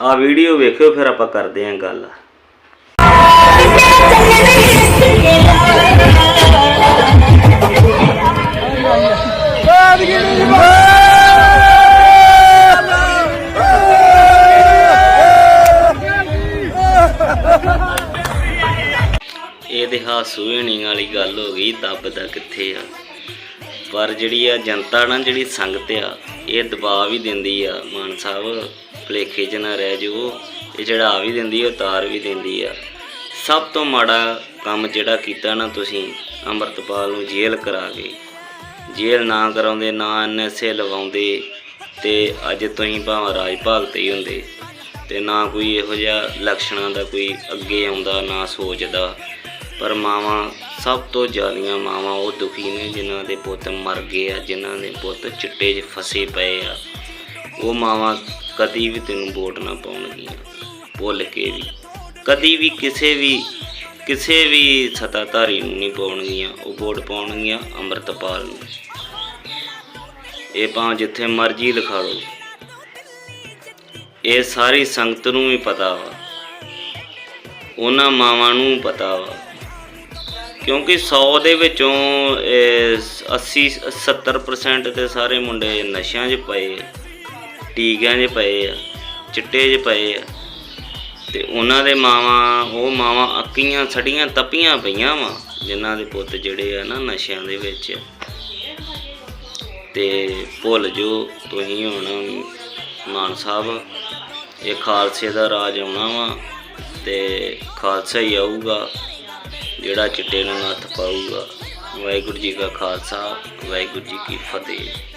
ਆ ਵੀਡੀਓ ਵੇਖਿਓ, ਫਿਰ ਆਪਾਂ ਕਰਦੇ ਆਂ ਗੱਲ। ਇਹ ਤੇ ਹਾਸੂਣੀ ਵਾਲੀ ਗੱਲ ਹੋ ਗਈ ਦੱਬਦਾ ਕਿੱਥੇ ਆ? ਪਰ ਜਿਹੜੀ ਆ ਜਨਤਾ ਨਾ ਜਿਹੜੀ ਸੰਗਤ ਆ, ਇਹ ਦਬਾਅ ਵੀ ਦਿੰਦੀ ਆ। ਮਾਨ ਸਾਹਿਬ ਭਲੇਖੇ 'ਚ ਨਾ ਰਹਿ ਜੋ ਇਹ ਚੜਾ ਵੀ ਦਿੰਦੀ ਆ ਉਤਾਰ ਵੀ ਦਿੰਦੀ ਆ। ਸਭ ਤੋਂ ਮਾੜਾ ਕੰਮ ਜਿਹੜਾ ਕੀਤਾ ਨਾ ਤੁਸੀਂ, ਅੰਮ੍ਰਿਤਪਾਲ ਨੂੰ ਜੇਲ੍ਹ ਕਰਾ ਕੇ। ਜੇਲ੍ਹ ਨਾ ਕਰਾਉਂਦੇ, ਨਾ ਐਨਐਸਏ ਲਵਾਉਂਦੇ, ਤੇ ਅੱਜ ਤੁਸੀਂ ਭਾਵੇਂ ਰਾਜ ਭਾਗ ਤੇ ਹੀ ਹੁੰਦੇ, ਤੇ ਨਾ ਕੋਈ ਇਹੋ ਜਿਹਾ ਲਕਸ਼ਣਾਂ ਦਾ ਕੋਈ ਅੱਗੇ ਆਉਂਦਾ, ਨਾ ਸੋਚਦਾ। ਪਰ ਮਾਵਾਂ ਸਭ ਤੋਂ ਜ਼ਿਆਦੀਆਂ ਮਾਵਾਂ ਉਹ ਦੁਖੀ ਨੇ ਜਿਨ੍ਹਾਂ ਦੇ ਪੁੱਤ ਮਰ ਗਏ ਆ, ਜਿਨ੍ਹਾਂ ਦੇ ਪੁੱਤ ਚਿੱਟੇ 'ਚ ਫਸੇ ਪਏ ਆ। ਉਹ ਮਾਵਾਂ ਕਦੀ ਵੀ ਤੈਨੂੰ ਵੋਟ ਨਾ ਪਾਉਣਗੀਆਂ, ਭੁੱਲ ਕੇ ਵੀ। ਕਦੀ ਵੀ ਕਿਸੇ ਵੀ ਕਿਸੇ ਵੀ ਸਤਾਧਾਰੀ ਨੂੰ ਨਹੀਂ ਪਾਉਣਗੀਆਂ, ਉਹ ਵੋਟ ਪਾਉਣਗੀਆਂ ਅੰਮ੍ਰਿਤਪਾਲ ਨੂੰ। ਇਹ ਭਾਵੇਂ ਜਿੱਥੇ ਮਰਜ਼ੀ ਲਿਖਾ ਲਓ। ਇਹ ਸਾਰੀ ਸੰਗਤ ਨੂੰ ਵੀ ਪਤਾ ਵਾ। ਉਹਨਾਂ ਮਾਵਾਂ ਨੂੰ ਪਤਾ ਵਾ। ਕਿਉਂਕਿ 100 ਦੇ ਵਿੱਚੋਂ, ਇਹ 80 70% ਤੇ ਸਾਰੇ ਮੁੰਡੇ ਨਸ਼ਿਆਂ 'ਚ ਪਏ ਟੀਕਿਆਂ 'ਚ ਪਏ ਆ, ਚਿੱਟੇ 'ਚ ਪਏ ਆ ਤੇ ਉਹਨਾਂ ਦੇ ਮਾਵਾਂ, ਉਹ ਮਾਵਾਂ ਅੱਕੀਆਂ ਛੜੀਆਂ ਤਪੀਆਂ ਪਈਆਂ ਵਾ, ਜਿਨ੍ਹਾਂ ਦੇ ਪੁੱਤ ਜਿਹੜੇ ਆ ਨਾ ਨਸ਼ਿਆਂ ਦੇ ਵਿੱਚ ਆ। ਤੇ ਭੁੱਲ ਜੋ, ਤੁਸੀਂ ਹੁਣ ਮਾਨ ਸਾਹਿਬ, ਇਹ ਖਾਲਸੇ ਦਾ ਰਾਜ ਆਉਣਾ ਵਾ, ਤੇ ਖਾਲਸਾ ਹੀ ਆਊਗਾ ਜਿਹੜਾ ਚਿੱਟੇ ਨੂੰ ਹੱਥ ਪਾਊਗਾ। ਵਾਹਿਗੁਰੂ ਜੀ ਕਾ ਖਾਲਸਾ ਵਾਹਿਗੁਰੂ ਜੀ ਕੀ ਫਤਿਹ।